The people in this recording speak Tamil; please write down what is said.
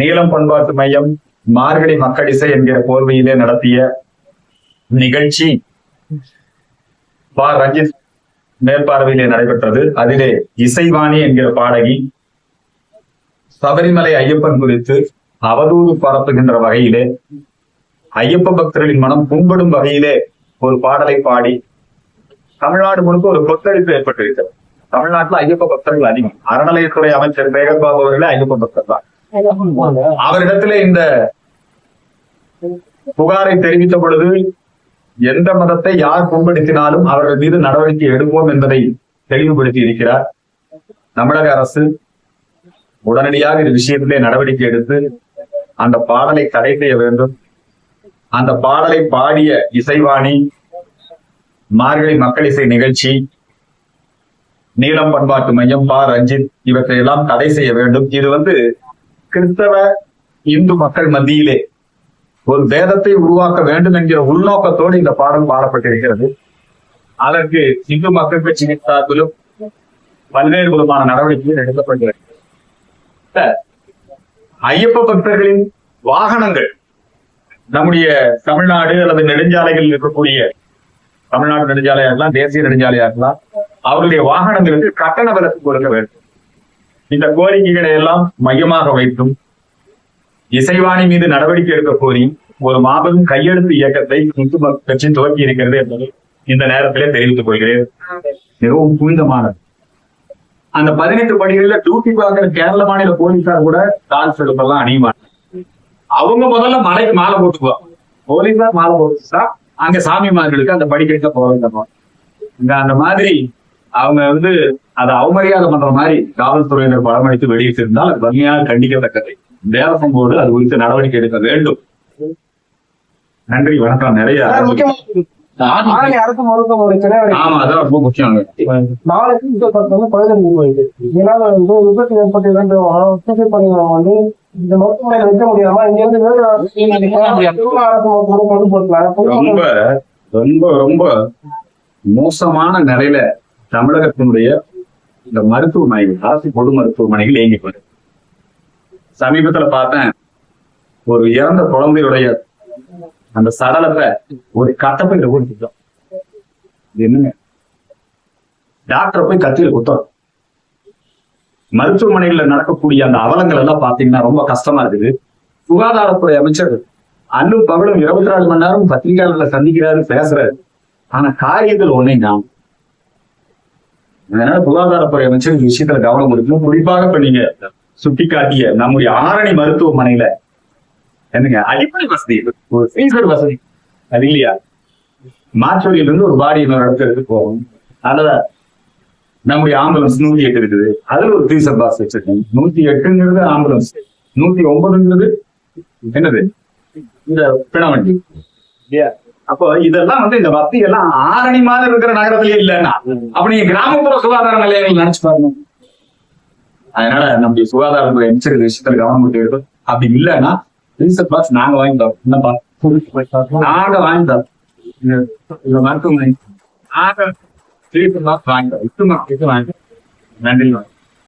நீளம் பண்பாட்டு மையம் மார்கழி மக்களிசை என்கிற போர்வையிலே நடத்திய நிகழ்ச்சி பா. ரஞ்சித் மேற்பார்வையிலே நடைபெற்றது. அதிலே இசைவாணி என்கிற பாடகி சபரிமலை ஐயப்பன் குறித்து அவதூறு பரப்புகின்ற வகையிலே ஐயப்ப பக்தர்களின் மனம் புண்படும் வகையிலே ஒரு பாடலை பாடி தமிழ்நாடு முழுக்க ஒரு கொத்தளிப்பு ஏற்பட்டிருக்கிறது. தமிழ்நாட்டுல ஐயப்ப பக்தர்கள் அதிகம். அறநிலையத்துறை அமைச்சர் மேகபாபு அவர்களே ஐயப்ப பக்தர் தான். அவரிடத்துல இந்த புகாரை தெரிவித்த பொழுது எந்த மதத்தை யார் புண்படுத்தினாலும் அவர்கள் மீது நடவடிக்கை எடுப்போம் என்பதை தெளிவுபடுத்தி இருக்கிறார். தமிழக அரசு உடனடியாக இது விஷயத்திலே நடவடிக்கை எடுத்து அந்த பாடலை தடை செய்ய வேண்டும். அந்த பாடலை பாடிய இசைவாணி மார்கழி மக்கள் இசை நிகழ்ச்சி நீலம் பண்பாட்டு மையம் பா. ரஞ்சித் இவற்றை எல்லாம் தடை செய்ய வேண்டும். இது வந்து கிறிஸ்தவ இந்து மக்கள் மத்தியிலே ஒரு வேதத்தை உருவாக்க வேண்டும் என்கிற உள்நோக்கத்தோடு இந்த பாடல் பாடப்பட்டிருக்கிறது. அதற்கு இந்து மக்கள் கட்சி சார்பிலும் பல்வேறு விதமான நடவடிக்கைகள் எடுக்கப்படுகிறது ஐயப்ப பக்தர்களின் வாகனங்கள் நம்முடைய தமிழ்நாடு அல்லது நெடுஞ்சாலைகளில் இருக்கக்கூடிய தமிழ்நாடு நெடுஞ்சாலையா இருக்கலாம் தேசிய நெடுஞ்சாலையா இருக்கலாம் அவருடைய வாகனங்களுக்கு கட்டண விலக்கு கொடுக்க வேண்டும். இந்த கோரிக்கைகளை எல்லாம் மையமாக வைத்தும் இசைவாணி மீது நடவடிக்கை எடுக்க கோரி ஒரு மாபெரும் கையெழுத்து இயக்கத்தை இந்து கட்சி துவக்கி இருக்கிறது என்பதை இந்த நேரத்திலே தெரிவித்துக் கொள்கிறேன். மிகவும் புனிதமானது. அந்த பதினெட்டு படிகளில் டியூட்டி பார்க்கிற கேரள மாநில போலீசார் கூட டான்ஸ் எடுப்பெல்லாம் அணியுமாங்க அவங்க முதல்ல மலைக்கு மாலை போட்டுக்குவாங்க போலீஸா மாலை போட்டுச்சா அங்க சாமிமார்களுக்கு அந்த படிக்கட்ட போகிறோம் இங்க அந்த மாதிரி அவங்க வந்து அதை அவமரியாதை பண்ற மாதிரி காவல்துறையினர் படம் அடித்து வெளியிட்டு இருந்தால் அது வன்மையாக கண்டிக்கத்தக்கது. தேவசம் போர்டு அது குறித்து நடவடிக்கை எடுக்க வேண்டும். நன்றி வணக்கம். நிறைய ஆமா அதான் ரொம்ப முக்கியம் நாளைக்கு இந்த பக்கம் வந்து விபத்து ஏற்பட்டு இரண்டு வந்து இந்த மருத்துவமனையில வைக்க முடியாம இங்க இருந்து அரசு மருத்துவமனை கொண்டு ரொம்ப ரொம்ப ரொம்ப மோசமான நிலையில தமிழகத்தினுடைய இந்த மருத்துவமனைகள் அரசு பொது மருத்துவமனைகள் இயங்கி போகுது. சமீபத்துல பார்த்தேன் ஒரு இறந்த குழந்தையுடைய அந்த சடலத்தை ஒரு கட்டப்பையில கொடுத்துட்டோம் இது என்னங்க? டாக்டரை போய் கத்தியில குத்தம் மருத்துவமனைகள்ல நடக்கக்கூடிய அந்த அவலங்கள் எல்லாம் பாத்தீங்கன்னா ரொம்ப கஷ்டமா இருக்குது. சுகாதாரத்துறை அமைச்சர் அன்னும் பகலும் இருபத்தி நாலு மணி நேரம் பத்திரிகையாளர்களை சந்திக்கிறாரு பேசுறாரு. ஆனா காரியத்தில் ஒன்னே நான் அதனால சுகாதாரத்துறை அமைச்சர் இந்த விஷயத்துல கவனம் இருக்கணும் குறிப்பாக இப்ப நீங்க சுட்டிக்காட்டிய நம்முடைய ஆரணி மருத்துவமனையில என்னங்க? அடிப்படை வசதி ஒரு ஃப்ரீசர் வசதி. அது இல்லையா? மார்ச்சொலியில இருந்து ஒரு பாடி இன்னொரு இடத்துக்கு போகும். அதுல நம்முடைய ஆம்புலன்ஸ் நூத்தி எட்டு இருக்குது. அதுல ஒரு ஃப்ரீசர் பாஸ் வச்சிருக்கேன். நூத்தி எட்டுங்கிறது ஆம்புலன்ஸ் நூத்தி ஒன்பதுங்கிறது என்னது? இந்த பிணவண்டி. இல்லையா? அப்போ இதெல்லாம் வந்து இந்த வசதி எல்லாம் ஆரணி மாதிரி இருக்கிற நகரத்திலேயே இல்லைன்னா அப்ப நீங்க கிராமப்புற சுகாதார நிலையங்கள் நினைச்சு பாருங்க. அதனால நம்முடைய சுகாதாரத்துறை அமைச்சர் இந்த விஷயத்துல கவனம் கொடுத்து எடுக்கும் அப்படி இல்லைன்னா ரீசெட் பாக்ஸ் நாங்க வாங்கி தரோம். என்னப்பா? நாங்க வாங்கி தரோம். இந்த- மருத்துவமனை நாங்க ரீசெட் பாக்ஸ் வாங்கி தரோம். இது வாங்கி நன்றி